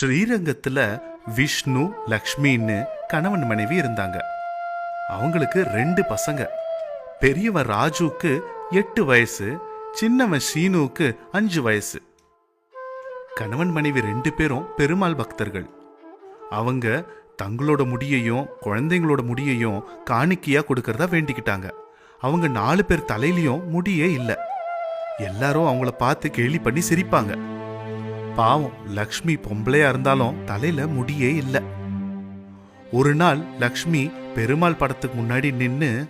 ஸ்ரீரங்கத்துல விஷ்ணு லக்ஷ்மின்னு கணவன் மனைவி இருந்தாங்க. அவங்களுக்கு ரெண்டு பசங்க. பெரியவன் ராஜுக்கு எட்டு வயசு சின்னவன் ஷீனுக்கு அஞ்சு வயசு. கணவன் மனைவி ரெண்டு பேரும் பெருமாள் பக்தர்கள். அவங்க தங்களோட முடியையும் குழந்தைங்களோட முடியையும் காணிக்கையா கொடுக்கறதா வேண்டிக்கிட்டாங்க. அவங்க நாலு பேர் தலையிலையும் முடியே இல்லை. எல்லாரும் அவங்கள பார்த்து கேலி பண்ணி சிரிப்பாங்க. பாவம் லக்ஷ்மி பொம்பளையா இருந்தாலும் தலையில முடியே இல்லை. ஒரு நாள் லக்ஷ்மி பெருமாள் படத்துக்கு முன்னாடி நின்னு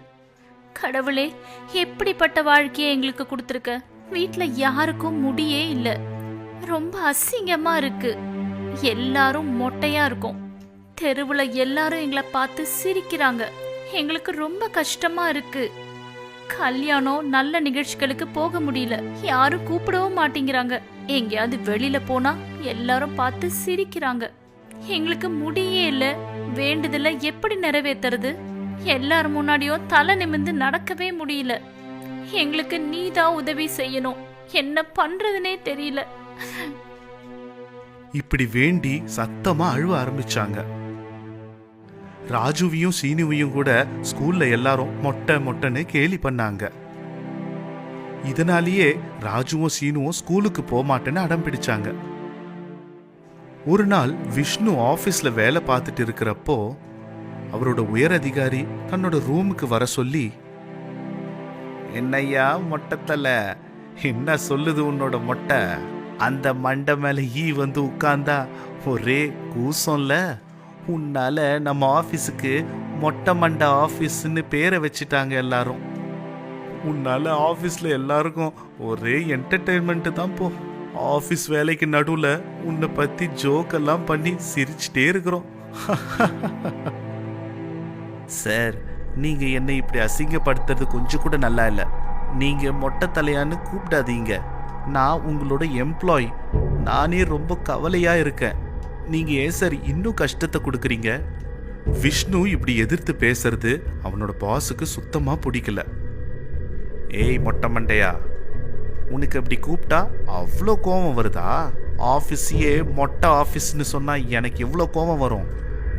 கடவுளே எப்படிப்பட்ட வாழ்க்கையை எங்களுக்கு கொடுத்துருக்க? வீட்ல யாருக்கும் முடியே இல்ல. ரொம்ப அசிங்கமா இருக்கு. எல்லாரும் மொட்டையா இருக்கும். தெருவுல எல்லாரும் எங்களை பார்த்து சிரிக்கிறாங்க. எங்களுக்கு ரொம்ப கஷ்டமா இருக்கு. கல்யாணம் நல்ல நிகழ்ச்சிகளுக்கு போக முடியல. யாரும் கூப்பிடவும் மாட்டேங்கிறாங்க. எங்கேயாவது வெளியில போனா எல்லாரும் பார்த்து சிரிக்கிறாங்க. எங்களுக்கு முடியே இல்ல. வேண்டுதல எப்படி நிறைவேத்துறது? எல்லார் முன்னாடியும் தலை நிமிந்து நடக்கவே முடியல. எங்களுக்கு நீதான் உதவி செய்யணும். என்ன பண்றதுனே தெரியல. இப்படி வேண்டி சத்தமா அழுவ ஆரம்பிச்சாங்க. ராஜுவையும் சீனுவையும் கூட ஸ்கூல்ல எல்லாரும் மொட்டை மொட்டைன்னு கேலி பண்ணாங்க. இதனாலேயே ராஜுவும் சீனுவும் ஸ்கூலுக்கு போக மாட்டேன்னு அடம் பிடிச்சாங்க. ஒரு நாள் விஷ்ணு ஆஃபீஸில் வேலை பார்த்துட்டு இருக்கிறப்போ அவரோட உயர் அதிகாரி தன்னோட ரூமுக்கு வர சொல்லி என்னய்யா மொட்டைத்தல என்ன சொல்லுது உன்னோட மொட்டை? அந்த மண்டை மேலே ஈ வந்து உட்கார்ந்தா ஒரே கூசம்ல? உன்னால நம்ம ஆபீஸுக்கு மொட்டை மண்டை ஆபீஸ்னு பேரை வச்சுட்டாங்க எல்லாரும். உன்னால ஆபீஸ்ல எல்லாருக்கும் ஒரே என்டர்டெயின்மெண்ட் தான் போ. ஆபீஸ் வேலைக்கு நடுவுல உன்னை பத்தி ஜோக் எல்லாம் பண்ணி சிரிச்சிட்டே இருக்கிறோம். சார் நீங்க என்னை இப்படி அசிங்கப்படுத்துறது கொஞ்சம் கூட நல்லா இல்ல. நீங்க மொட்டை தலையான்னு கூப்பிடாதீங்க. நான் உங்களோட எம்ப்ளாய் நானே ரொம்ப கவலையா இருக்கேன். நீங்க ஏன் சார் இன்னும் கஷ்டத்தை கொடுக்குறீங்க? விஷ்ணு இப்படி எதிர்த்து பேசுறது அவனோட பாஸுக்கு சுத்தமா பிடிக்கல. ஏய் மொட்டை மண்டையா? உனக்கு அப்படி கூப்பிட்டா அவ்வளோ கோபம் வருதா? ஆஃபீஸையே மொட்டை ஆஃபீஸ்னு சொன்னால் எனக்கு எவ்வளோ கோபம் வரும்?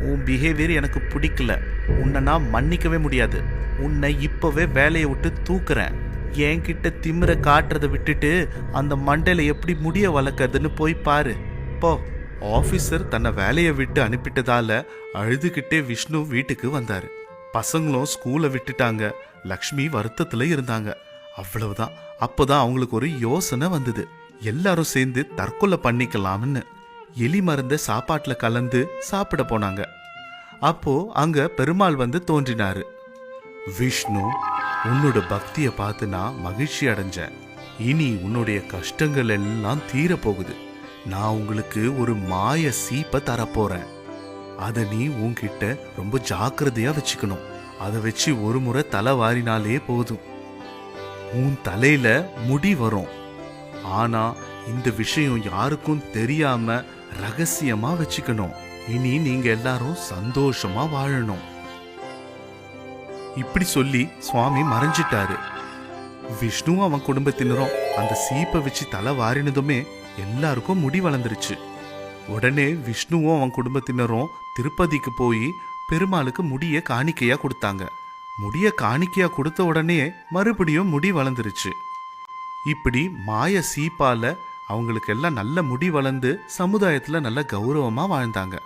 உன் பிஹேவியர் எனக்கு பிடிக்கல. உன்னை நான் மன்னிக்கவே முடியாது. உன்னை இப்போவே வேலையை விட்டு தூக்குறேன். என்கிட்ட திமிர காட்டுறதை விட்டுட்டு அந்த மண்டையில் எப்படி முடிய வளர்க்குறதுன்னு போய் பாரு. போ. ஆஃபீஸர் தன்னை வேலையை விட்டு அனுப்பிட்டதால அழுதுகிட்டே விஷ்ணு வீட்டுக்கு வந்தார். பசங்களும் ஸ்கூலை விட்டுட்டாங்க. லக்ஷ்மி வருத்தத்தில் இருந்தாங்க. அவ்வளவுதான். அப்போதான் அவங்களுக்கு ஒரு யோசனை வந்தது. எல்லாரும் சேர்ந்து தற்கொலை பண்ணிக்கலாம்னு. எலி மருந்த சாப்பாட்டில் கலந்து சாப்பிட போனாங்க. அப்போ அங்க பெருமாள் வந்து தோன்றினாரு. விஷ்ணு உன்னோட பக்தியை பார்த்து நான் மகிழ்ச்சி அடைஞ்சேன். இனி உன்னுடைய கஷ்டங்கள் எல்லாம் தீரப்போகுது. நான் உங்களுக்கு ஒரு மாய சீப்பை தரப்போறேன். அதை நீ உன்கிட்ட ரொம்ப ஜாக்கிரதையா வச்சுக்கணும். அதை வச்சு ஒரு முறை தலை வாரினாலே போதும். உன் தலையில முடி வரும். ஆனா இந்த விஷயம் யாருக்கும் தெரியாம ரகசியமா வச்சுக்கணும். இனி நீங்க எல்லாரும் சந்தோஷமா வாழணும். இப்படி சொல்லி சுவாமி மறைஞ்சிட்டாரு. விஷ்ணு அவன் குடும்பத்தினரும் அந்த சீப்பை வச்சு தலை வாரினதுமே எல்லாருக்கும் முடி வளர்ந்துருச்சு. உடனே விஷ்ணுவும் அவன் குடும்பத்தினரும் திருப்பதிக்கு போய் பெருமாளுக்கு முடிய காணிக்கையா கொடுத்தாங்க. முடிய காணிக்கையா கொடுத்த உடனே மறுபடியும் முடி வளர்ந்துருச்சு. இப்படி மாய சீப்பால அவங்களுக்கு எல்லாம் நல்ல முடி வளர்ந்து சமுதாயத்துல நல்ல கௌரவமா வாழ்ந்தாங்க.